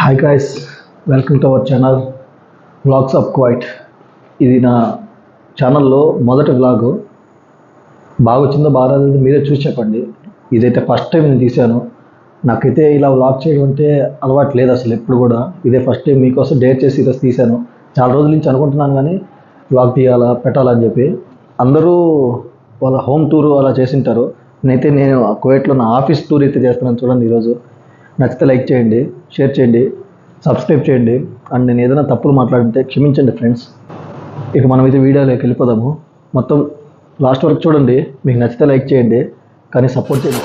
Hi guys welcome to our channel vlogs of quiet ఇది నా ఛానల్లో మొదటి వ్లాగ్ బాగా వచ్చిందో బాగా మీరే చూసి చెప్పండి. ఇదైతే ఫస్ట్ టైం నేను తీశాను. నాకైతే ఇలా వ్లాగ్ చేయడం అంటే అలవాటు లేదు అసలు ఎప్పుడు కూడా. ఇదే ఫస్ట్ టైం మీకోసం డేర్ చేసి ఈరోజు తీశాను. చాలా రోజుల నుంచి అనుకుంటున్నాను కానీ వ్లాగ్ తీయాలా పెట్టాలని చెప్పి. అందరూ వాళ్ళ హోమ్ టూర్ అలా చేసింటారు నేనైతే నేను కువైట్లో నా ఆఫీస్ టూర్ అయితే చేస్తున్నాను చూడండి ఈరోజు. నచ్చితే లైక్ చేయండి షేర్ చేయండి సబ్స్క్రైబ్ చేయండి. అండ్ నేను ఏదైనా తప్పులు మాట్లాడితే క్షమించండి ఫ్రెండ్స్. ఇక మనం అయితే వీడియోలోకి వెళ్ళిపోదాము. మొత్తం లాస్ట్ వరకు చూడండి. మీకు నచ్చితే లైక్ చేయండి. కానీ సపోర్ట్ చేయండి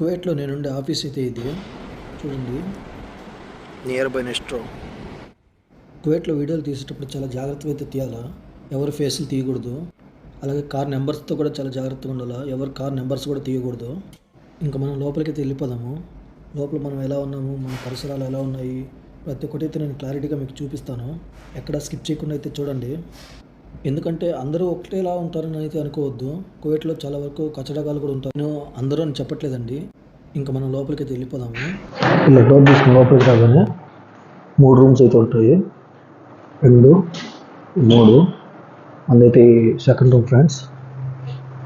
కువైట్లో నేనుండే ఆఫీస్ అయితే ఇది. చూడండి. నియర్ బై నెస్ట్రో కువైట్లో వీడియోలు తీసేటప్పుడు చాలా జాగ్రత్తగా అయితే తీయాలా? ఎవరి ఫేస్లు తీయకూడదు. అలాగే కార్ నెంబర్స్తో కూడా చాలా జాగ్రత్తగా ఉండాలా? ఎవరు కార్ నెంబర్స్ కూడా తీయకూడదు. ఇంకా మనం లోపలికి వెళ్ళిపోదాము. లోపల మనం ఎలా ఉన్నాము? మన పరిసరాలు ఎలా ఉన్నాయి? ప్రతి ఒక్కటి అయితే నేను క్లారిటీగా మీకు చూపిస్తాను. ఎక్కడ స్కిప్ చేయకుండా అయితే చూడండి. ఎందుకంటే అందరూ ఒకటేలా ఉంటారని అయితే అనుకోవద్దు. కోవిడ్లో చాలా వరకు కచ్చడగాలు కూడా ఉంటారు. నేను అందరూ అని చెప్పట్లేదండి. ఇంకా మనం లోపలికి అయితే వెళ్ళిపోదాము. ఇలా డోర్ తీసుకుని లోపలికి రాగానే మూడు రూమ్స్ అయితే ఉంటాయి. రెండు మూడు. అందైతే సెకండ్ రూమ్ ఫ్రెండ్స్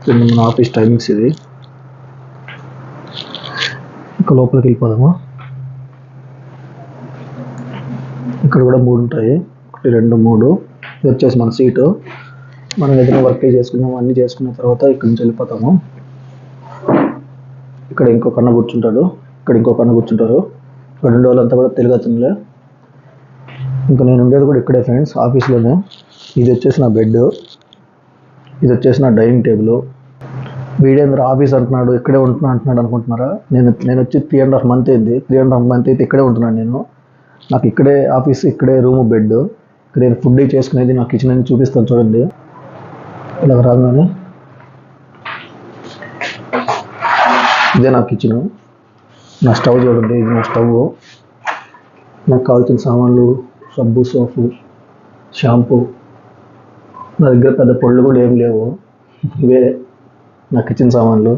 మన ఆఫీస్ టైమింగ్స్ ఇది. ఇక లోపలికి వెళ్ళిపోదామా? ఇక్కడ కూడా మూడు ఉంటాయి. ఒకటి రెండు మూడు. ఇది వచ్చేసి మన సీటు మనం ఏదైనా వర్క్ చేసుకున్నాం అన్నీ చేసుకున్న తర్వాత ఇక్కడ నుంచి వెళ్ళిపోతాము. ఇక్కడ ఇంకొక అన్న కూర్చుంటాడు. ఇక్కడ ఇంకొక అన్న కూర్చుంటారు. ఇక్కడ రెండు వాళ్ళంతా కూడా తెలుగు అతనులే. ఇంకా నేను ఉండేది కూడా ఇక్కడే ఫ్రెండ్స్ ఆఫీస్లోనే ఇది వచ్చేసి నా బెడ్ ఇది వచ్చేసి నా డైనింగ్ టేబుల్. వీడేంద్ర ఆఫీస్ అంటున్నాడు ఇక్కడే ఉంటున్నా అంటున్నాడు అనుకుంటున్నారా? నేను నేను వచ్చి త్రీ అండ్ హాఫ్ మంత్ అయింది. త్రీ అండ్ హాఫ్ మంత్ అయితే ఇక్కడే ఉంటున్నాను నేను. నాకు ఇక్కడే ఆఫీస్ ఇక్కడే రూమ్ బెడ్ ఇక్కడ నేను ఫుడ్ చేసుకునేది నా కిచెన్ అని చూపిస్తాను చూడండి. ఇలా రాగానే. ఇదే నా కిచెన్ నా స్టవ్ చూడండి ఇది నా స్టవ్. నాకు కావాల్సిన సామాన్లు సబ్బు సోపు షాంపూ. నా దగ్గర పెద్ద పళ్ళు కూడా ఏం లేవు. ఇవే నా కిచెన్ సామాన్లు.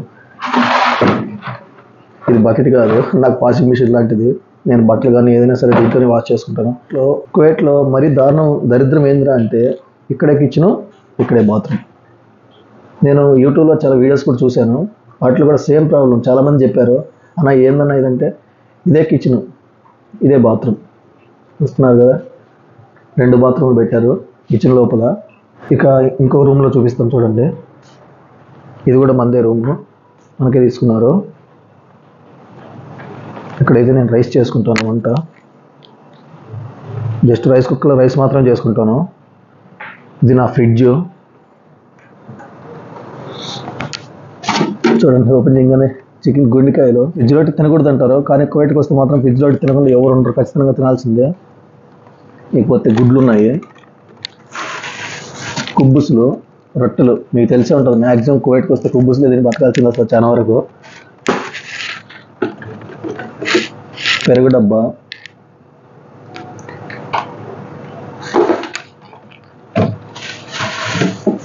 ఇది బకెట్ కాదు. నాకు వాషింగ్ మిషన్ లాంటిది. నేను బట్టలు కానీ ఏదైనా సరే దీంతోనే వాష్ చేసుకుంటాను. లో కువైట్లో మరీ దారుణం దరిద్రం ఏందిరా అంటే ఇక్కడే కిచెను ఇక్కడే బాత్రూమ్ నేను యూట్యూబ్లో చాలా వీడియోస్ కూడా చూశాను. వాటిలో కూడా సేమ్ ప్రాబ్లం చాలామంది చెప్పారు. అన్న ఏందన్నా ఇదంటే ఇదే కిచెను ఇదే బాత్రూమ్ చూస్తున్నారు కదా? రెండు బాత్రూమ్లు పెట్టారు కిచెన్ లోపల. ఇక ఇంకో రూమ్లో చూపిస్తాం చూడండి. ఇది కూడా మందే రూమ్ మనకే తీసుకున్నారు. ఇక్కడైతే నేను రైస్ చేసుకుంటాను వంట. జస్ట్ రైస్ కుక్కర్లో రైస్ మాత్రం చేసుకుంటాను. ఇది నా ఫ్రిడ్జ్. చూడండి ఓపెన్ చేయగానే చికెన్ గుండెకాయలు. ఫ్రిడ్జ్ తినకూడదు అంటారు కానీ కోయటకి వస్తే మాత్రం ఫ్రిడ్జ్ రోటి తినకుండా ఎవరు ఉండరు ఖచ్చితంగా తినాల్సిందే. ఇకపోతే గుడ్లు ఉన్నాయి. కుబ్బుసులు రొట్టెలు మీకు తెలిసే ఉంటుంది. మ్యాక్సిమం కువైట్కి వస్తే కుబ్బుసులు దీన్ని బతకాల్సింది వస్తుంది చాలా వరకు. పెరుగు డబ్బా.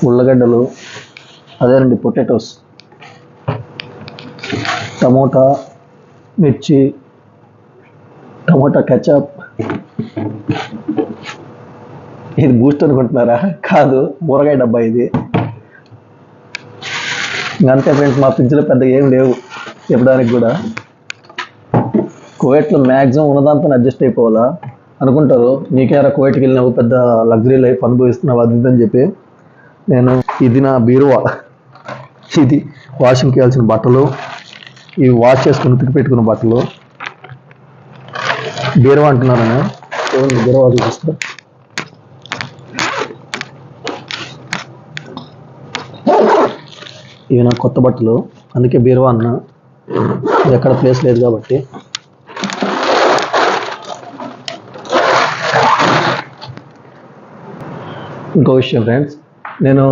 ఉల్లగడ్డలు. అదేనండి పొటాటోస్. టమోటా మిర్చి టమోటా కెచప్ ఇది బూస్ట్ అనుకుంటున్నారా? కాదు ఊరగాయ డబ్బా ఇది. అంతే ఫ్రెండ్స్ మా ఫ్రిడ్జ్లో పెద్ద ఏం లేవు చెప్పడానికి కూడా. కువైట్లో మ్యాక్సిమం ఉన్నదాంతో అడ్జస్ట్ అయిపోవాలా? అనుకుంటారు నీకేరా కువైట్కి వెళ్ళినావు పెద్ద లగ్జరీ లైఫ్ అనుభవిస్తున్నావు అది అని చెప్పి. నేను ఇది నా బీరువా. ఇది వాషింగ్కి వెళ్ళాల్సిన బట్టలు. ఇవి వాష్ చేసుకుని ఉతికి పెట్టుకున్న బట్టలు. బీరువా అంటున్నాను నేను బీరువా చూపిస్తాను ఇవి నా కొత్త బట్టలు. అందుకే బీరువా అన్న. ఇది ఎక్కడ ప్లేస్ లేదు కాబట్టి. ఇంకో విషయం ఫ్రెండ్స్ నేను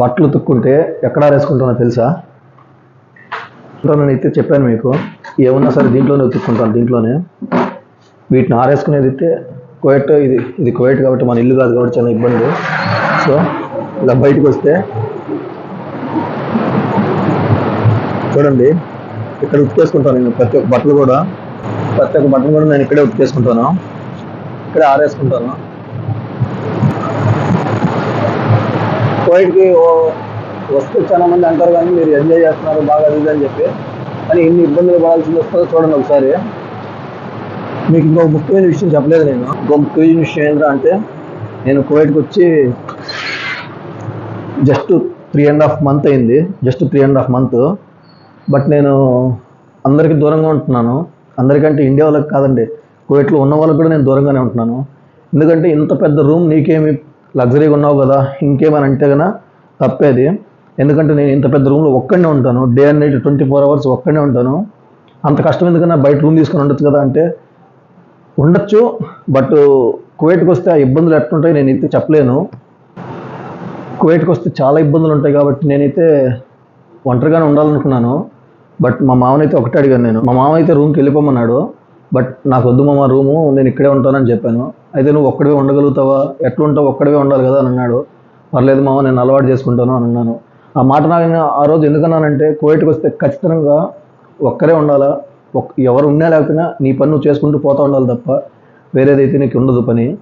బట్టలు ఉతుక్కుంటే ఎక్కడ ఆరేసుకుంటానో తెలుసా? నేను అయితే చెప్పాను మీకు ఏమన్నా సరే దీంట్లోనే ఉతుక్కుంటాను దీంట్లోనే. వీటిని ఆరేసుకునేది అయితే కోయట్ ఇది ఇది కోయట్ కాబట్టి మన ఇల్లు కాదు కాబట్టి చాలా ఇబ్బంది. సో ఇలా బయటకు వస్తే చూడండి. ఇక్కడ ఉతికేసుకుంటాను నేను ప్రతి ఒక్క బట్టలు కూడా. ప్రతి ఒక్క బట్టలు కూడా నేను ఇక్కడే ఉతికేసుకుంటాను ఇక్కడే ఆరేసుకుంటాను. కోయిట్కి వస్తే చాలా మంది అంటారు కానీ మీరు ఎంజాయ్ చేస్తున్నారు బాగా అది అని చెప్పి. కానీ ఇన్ని ఇబ్బందులు పడాల్సింది వస్తుందో చూడండి ఒకసారి. మీకు ఇంకో ముఖ్యమైన విషయం చెప్పలేదు నేను. ఇంకో ముఖ్యమైన విషయం ఏంటంటే నేను కోవిడ్కి వచ్చి just three and half month అయింది. Just three and half month but నేను అందరికీ దూరంగా ఉంటున్నాను. అందరికంటే ఇండియా వాళ్ళకి కాదండి కోయట్లో ఉన్న వాళ్ళకి కూడా నేను దూరంగానే ఉంటున్నాను. ఎందుకంటే ఇంత పెద్ద రూమ్ నీకేమి లగ్జరీగా ఉన్నావు కదా ఇంకేమని అంటే కన్నా తప్పేది. ఎందుకంటే నేను ఇంత పెద్ద రూమ్లో ఒక్కడనే ఉంటాను day and night twenty four hours ఒక్కడనే ఉంటాను. అంత కష్టం ఎందుకన్నా బయట రూమ్ తీసుకొని ఉండొచ్చు కదా అంటే ఉండొచ్చు బట్ కువైట్కి వస్తే ఆ ఇబ్బందులు ఎట్లుంటాయి నేను అయితే చెప్పలేను. కువైట్కి వస్తే చాలా ఇబ్బందులు ఉంటాయి కాబట్టి నేనైతే ఒంటరిగానే ఉండాలనుకున్నాను. బట్ మా మామనైతే ఒకటే అడిగాను నేను. మా మామ అయితే రూమ్కి వెళ్ళిపోమన్నాడు. బట్ నాకు వద్దు మామ రూము నేను ఇక్కడే ఉంటానని చెప్పాను. అయితే నువ్వు ఒక్కడివే ఉండగలుగుతావా? ఎట్లుంటావు ఒక్కడివే ఉండాలి కదా అని అన్నాడు. పర్లేదు మామ నేను అలవాటు చేసుకుంటాను అని అన్నాను. ఆ మాట నాకు ఆ రోజు ఎందుకన్నానంటే కోవిడ్కి వస్తే ఖచ్చితంగా ఒక్కరే ఉండాలా? ఒక్- ఎవరు ఉన్నా లేకపోయినా నీ పని నువ్వు చేసుకుంటూ పోతూ ఉండాలి తప్ప వేరేదైతే నీకు ఉండదు పని.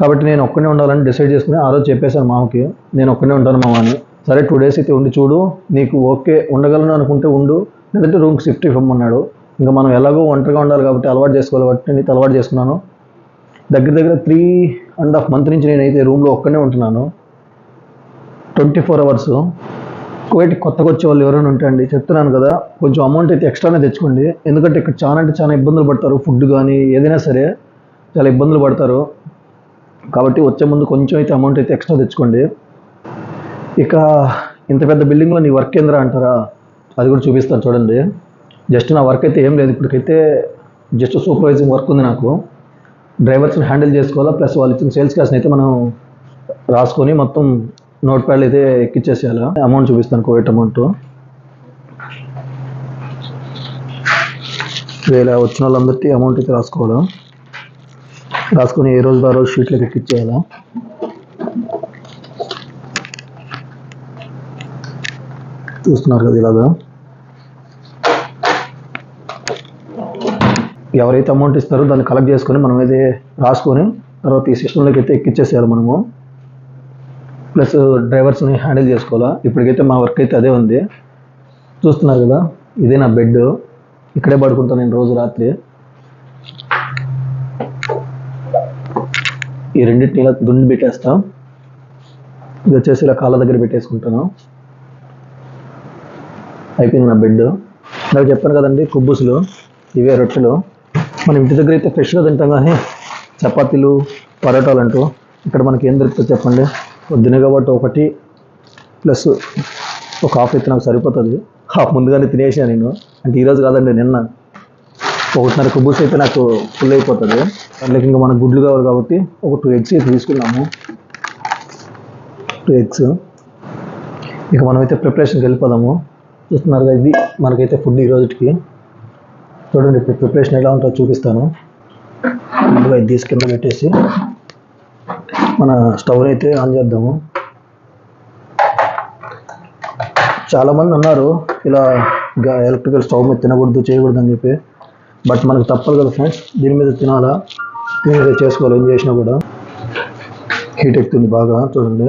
కాబట్టి నేను ఒక్కనే ఉండాలని డిసైడ్ చేసుకుని ఆ రోజు చెప్పేశాను మామకి. నేను ఒక్కనే ఉంటాను మామ అని సరే టూ డేస్ అయితే ఉండి చూడు నీకు ఓకే ఉండగలను అనుకుంటే ఉండు లేదంటే రూమ్కి షిఫ్ట్ ఇవ్వమన్నాడు. ఇంకా మనం ఎలాగో ఒంటరిగా ఉండాలి కాబట్టి అలవాటు చేసుకోవాలి కాబట్టి నేను అలవాటు చేసుకున్నాను. దగ్గర దగ్గర త్రీ అండ్ హాఫ్ మంత్ నుంచి నేనైతే రూమ్లో ఒక్కనే ఉంటున్నాను. ట్వంటీ ఫోర్ అవర్స్ కువైట్ కొత్తగా వచ్చే వాళ్ళు ఎవరైనా ఉంటాయండి చెప్తున్నాను కదా కొంచెం అమౌంట్ అయితే ఎక్స్ట్రానే తెచ్చుకోండి. ఎందుకంటే ఇక్కడ చాలా అంటే చాలా ఇబ్బందులు పడతారు ఫుడ్ కానీ ఏదైనా సరే చాలా ఇబ్బందులు పడతారు. కాబట్టి వచ్చే ముందు కొంచెం అయితే అమౌంట్ అయితే ఎక్స్ట్రా తెచ్చుకోండి. ఇక ఇంత పెద్ద బిల్డింగ్లో నీ వర్క్ ఏంద్రా అంటారా? అది కూడా చూపిస్తాను చూడండి. జస్ట్ నా వర్క్ అయితే ఏం లేదు. ఇప్పటికైతే జస్ట్ సూపర్వైజింగ్ వర్క్ ఉంది నాకు. డ్రైవర్స్ని హ్యాండిల్ చేసుకోవాలా? ప్లస్ వాళ్ళు ఇచ్చిన సేల్స్ క్యాష్ని అయితే మనం రాసుకొని మొత్తం నోట్ ప్యాడ్లు అయితే ఎక్కిచ్చేసేయాలా? అమౌంట్ చూపిస్తాను కోవిడ్ అమౌంట్. వేల వచ్చిన వాళ్ళందరికీ అమౌంట్ అయితే రాసుకోవాలా? రాసుకొని ఏ రోజు ఆ రోజు షీట్లకు ఎక్కిచ్చేయాలా? చూస్తున్నారు కదా ఇలాగా. ఎవరైతే అమౌంట్ ఇస్తారో దాన్ని కలెక్ట్ చేసుకొని మనం అయితే రాసుకొని తర్వాత ఈ సిస్టంలోకి అయితే ఎక్కిచ్చేసేయాలి మనము. ప్లస్ డ్రైవర్స్ని హ్యాండిల్ చేసుకోవాలా. ఇప్పటికైతే మా వర్క్ అయితే అదే ఉంది. చూస్తున్నారు కదా ఇదే నా బెడ్ ఇక్కడే పడుకుంటాను నేను రోజు రాత్రి. ఈ రెండింటిని ఇలా దుండి పెట్టేస్తాం. ఇది వచ్చేసి ఇలా కాళ్ళ దగ్గర పెట్టేసుకుంటాను. అయిపోయింది నా బెడ్ నాకు చెప్పాను కదండి కుబ్బుసులు ఇవే రొట్టెలు. మన ఇంటి దగ్గర అయితే ఫ్రెష్గా తింటాం కానీ చపాతీలు పరోటాలు అంటూ ఇక్కడ మనకి ఏం దొరుకుతుంది చెప్పండి? పొద్దున కాబట్టి ఒకటి ప్లస్ ఒక హాఫ్ అయితే నాకు సరిపోతుంది. హాఫ్ ముందుగానే తినేసాను నేను. అంటే ఈరోజు కాదండి నిన్న. ఒకటిన్నర కుబ్బుస్ అయితే నాకు ఫుల్ అయిపోతుంది. దాంట్లోకి ఇంకా మనకు గుడ్లు కావాలి కాబట్టి ఒక టూ ఎగ్స్ అయితే తీసుకున్నాము. టూ ఎగ్స్ ఇక మనమైతే ప్రిపరేషన్కి వెళ్ళిపోదాము. చూస్తున్నారు ఇది మనకైతే ఫుడ్ ఈ రోజుకి. చూడండి ఇప్పుడు ప్రిపరేషన్ ఎలా ఉంటుందో చూపిస్తాను. ముందుగా ఇది తీసి కింద పెట్టేసి మన స్టవ్ అయితే ఆన్ చేద్దాము. చాలామంది అన్నారు ఇలా ఎలక్ట్రికల్ స్టవ్ మీద తినకూడదు చేయకూడదు అని చెప్పి. బట్ మనకు తప్పదు కదా ఫ్రెండ్స్ దీని మీద తినాలా? దీని మీద చేసుకోవాలి ఏం చేసినా కూడా. హీట్ ఎక్కుతుంది బాగా చూడండి.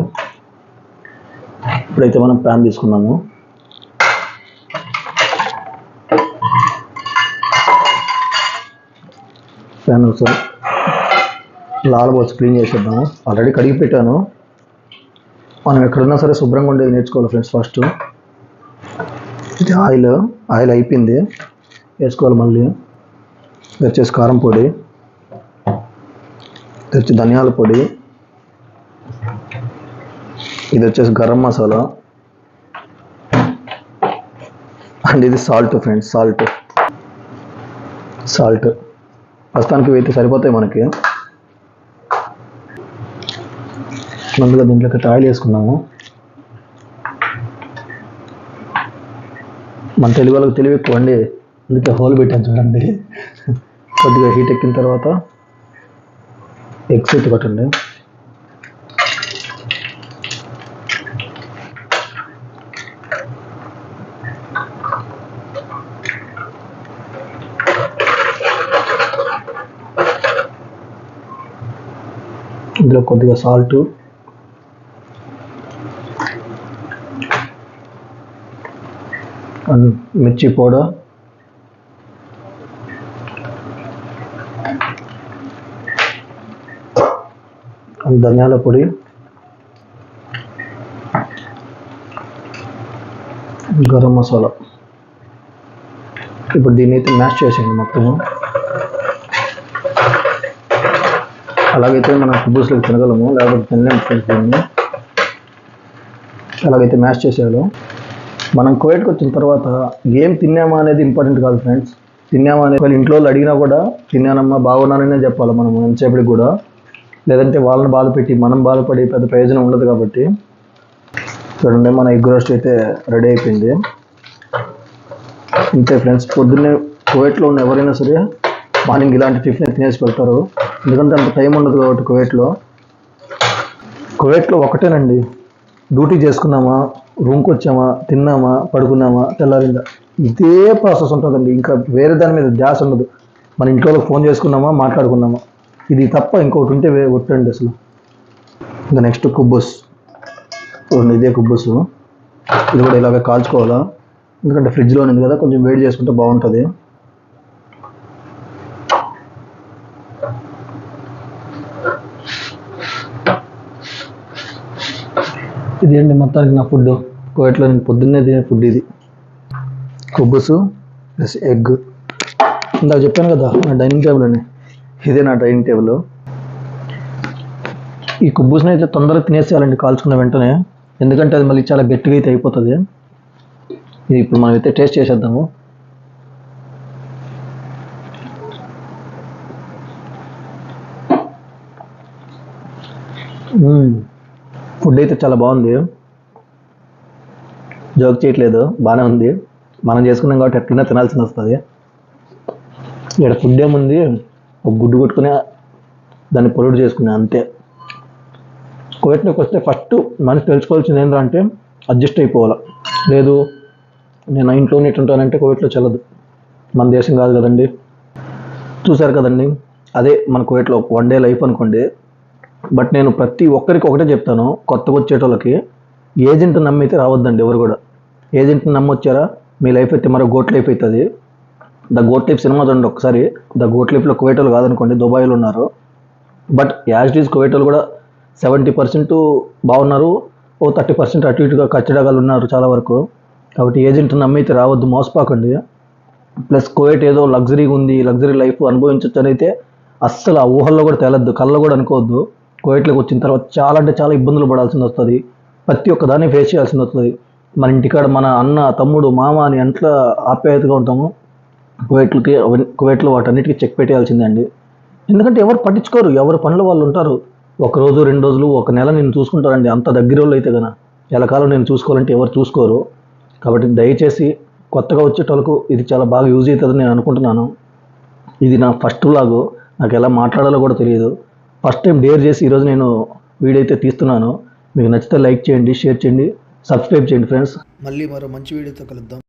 ఇప్పుడైతే మనం ప్యాన్ తీసుకున్నాము. ప్యాన్ లాల క్లీన్ చేసేద్దాము. ఆల్రెడీ కడిగి పెట్టాను. మనం ఎక్కడున్నా సరే శుభ్రంగా ఉండేది నేర్చుకోవాలి ఫ్రెండ్స్ ఫస్ట్ ఇది ఆయిల్ ఆయిల్ అయిపోయింది. వేసుకోవాలి మళ్ళీ. ఇది వచ్చేసి కారం పొడి. ఇది వచ్చి ధనియాల పొడి. ఇది వచ్చేసి గరం మసాలా. అండ్ ఇది సాల్ట్ ఫ్రెండ్స్ సాల్ట్ సాల్ట్ ప్రస్తుతానికి ఇవి అయితే సరిపోతాయి మనకి. ముందుగా దీంట్లోకి ఆయిల్ వేసుకున్నాము. మన తెలుగు వాళ్ళకి తెలివి ఎక్కువ అండి. అందుకే హోల్ పెట్టాను చూడండి. కొద్దిగా హీట్ ఎక్కిన తర్వాత ఎగ్స్ ఎత్తి కొట్టండి ఇందులో కొద్దిగా సాల్ట్. అండ్ మిర్చి పౌడర్. ధనియాల పొడి. గరం మసాలా. ఇప్పుడు దీన్ని అయితే మ్యాష్ చేసేయండి మొత్తము. అలాగైతే మనం కుబ్బూసులకు తినగలము లేకపోతే తినలేము ఫ్రెండ్స్ అలాగైతే మ్యాష్ చేసేయాలి. మనం కోవిడ్కి వచ్చిన తర్వాత ఏం తిన్నామా అనేది ఇంపార్టెంట్ కాదు ఫ్రెండ్స్ తిన్నామా అనేది వాళ్ళు ఇంట్లో వాళ్ళు అడిగినా కూడా తిన్నానమ్మా బాగున్నాననే చెప్పాలి మనం ఎంతసేపటికి కూడా. లేదంటే వాళ్ళని బాధపెట్టి మనం బాధపడి పెద్ద ప్రయోజనం ఉండదు కాబట్టి. చూడండి మన ఎగ్ రోస్ట్ అయితే రెడీ అయిపోయింది. ఇంతే ఫ్రెండ్స్ పొద్దున్నే కువైట్లో ఉన్న ఎవరైనా సరే మార్నింగ్ ఇలాంటి టిఫిన్ తినేసి వెళ్తారు. ఎందుకంటే అంత టైం ఉండదు కాబట్టి కువైట్లో. కువైట్లో ఒకటేనండి. డ్యూటీ చేసుకున్నామా రూమ్కి వచ్చామా తిన్నామా పడుకున్నామా తెల్లారిందా. ఇదే ప్రాసెస్ ఉంటుందండి. ఇంకా వేరే దాని మీద ధ్యాస ఉండదు. మన ఇంట్లో ఫోన్ చేసుకున్నామా మాట్లాడుకున్నామా. ఇది తప్ప ఇంకొకటి ఉంటే వే- ఒట్టండి అసలు. ఇంకా నెక్స్ట్ కుబ్బస్. ఇదే కుబ్బస్ ఇది కూడా ఇలాగ కాల్చుకోవాలా? ఎందుకంటే ఫ్రిడ్జ్లో ఉంది కదా కొంచెం వేడి చేసుకుంటే బాగుంటుంది. ఇది అండి మొత్తానికి నా ఫుడ్ కోయట్లో నేను పొద్దున్నే తినే ఫుడ్ ఇది. కొబ్బుసు ప్లస్ ఎగ్. ఇందాక చెప్పాను కదా నా డైనింగ్ టేబుల్ అని ఇదే నా డైనింగ్ టేబుల్. ఈ కుబ్బుస్ని అయితే తొందరగా తినేసేయాలండి కాల్చుకున్న వెంటనే. ఎందుకంటే అది మళ్ళీ చాలా గట్టిగా అయితే అయిపోతుంది. ఇది ఇప్పుడు మనం అయితే టేస్ట్ చేసేద్దాము. ఫుడ్ అయితే చాలా బాగుంది. జోక్ చేయట్లేదు బాగానే ఉంది. మనం చేసుకున్నాం కాబట్టి ఎట్లనే తినాల్సి వస్తుంది. ఇక్కడ ఫుడ్ ఏముంది? ఒక గుడ్డు కొట్టుకుని దాన్ని పొరుడు చేసుకునే అంతే. కోవిడ్లోకి వస్తే ఫస్ట్ మనిషి తెలుసుకోవాల్సింది ఏంటంటే అడ్జస్ట్ అయిపోవాలి. లేదు నేను ఇంట్లోనే ఇట్టుంటానంటే కోవిడ్లో చల్లదు. మన దేశం కాదు కదండి. చూసారు కదండి? అదే మన కోవిడ్లో వన్ డే లైఫ్ అనుకోండి. బట్ నేను ప్రతి ఒక్కరికి ఒకటే చెప్తాను కొత్తగా వచ్చేటోళ్ళకి ఏజెంట్ నమ్మితే రావద్దండి ఎవరు కూడా. ఏజెంట్ని నమ్మొచ్చారా? మీ లైఫ్ అయితే మరో గోట్ లైఫ్ అవుతుంది. ద గోట్ లైఫ్ సినిమా చూడండి ఒకసారి. ద గోట్ లైఫ్లో కువైటోళ్ళు కాదనుకోండి దుబాయ్లో ఉన్నారు. బట్ యాజ్ ఇట్ ఈస్ కూడా సెవెంటీ పర్సెంట్ బాగున్నారు. ఓ థర్టీ పర్సెంట్ అటు ఇటుగా కచ్చడగాలు ఉన్నారు చాలా వరకు. కాబట్టి ఏజెంట్ నమ్మితే రావద్దు మోసపోకండి. ప్లస్ కోవిడ్ ఏదో లగ్జరీగా ఉంది లగ్జరీ లైఫ్ అనుభవించవచ్చు అని అయితే అస్సలు ఆ ఊహల్లో కూడా తేలద్దు కళ్ళలో కూడా అనుకోవద్దు. కోవిడ్లోకి వచ్చిన తర్వాత చాలా అంటే చాలా ఇబ్బందులు పడాల్సింది వస్తుంది. ప్రతి ఒక్క దాన్ని ఫేస్ చేయాల్సింది వస్తుంది. మన ఇంటికాడ మన అన్న తమ్ముడు మామ అని ఎంత ఆప్యాయతగా ఉంటామో కువైట్లకి అవన్నీ- కువైట్లో వాటన్నిటికీ చెక్ పెట్టేయాల్సిందే అండి. ఎందుకంటే ఎవరు పట్టించుకోరు ఎవరు పనులు వాళ్ళు ఉంటారు. ఒక రోజు రెండు రోజులు ఒక నెల నేను చూసుకుంటారండి అంత దగ్గర వాళ్ళు అయితే కనుక ఎలకాలం నేను చూసుకోవాలంటే ఎవరు చూసుకోరు. కాబట్టి దయచేసి కొత్తగా వచ్చేటోళ్ళకు ఇది చాలా బాగా యూజ్ అవుతుందని నేను అనుకుంటున్నాను. ఇది నా ఫస్ట్ లాగు నాకు ఎలా మాట్లాడాలో కూడా తెలియదు. ఫస్ట్ టైం డేర్ చేసి ఈరోజు నేను వీడియో అయితే తీస్తున్నాను. మీకు నచ్చితే లైక్ చేయండి షేర్ చేయండి సబ్స్క్రైబ్ చేయండి ఫ్రెండ్స్. మళ్ళీ మరో మంచి వీడియోతో కలుద్దాం.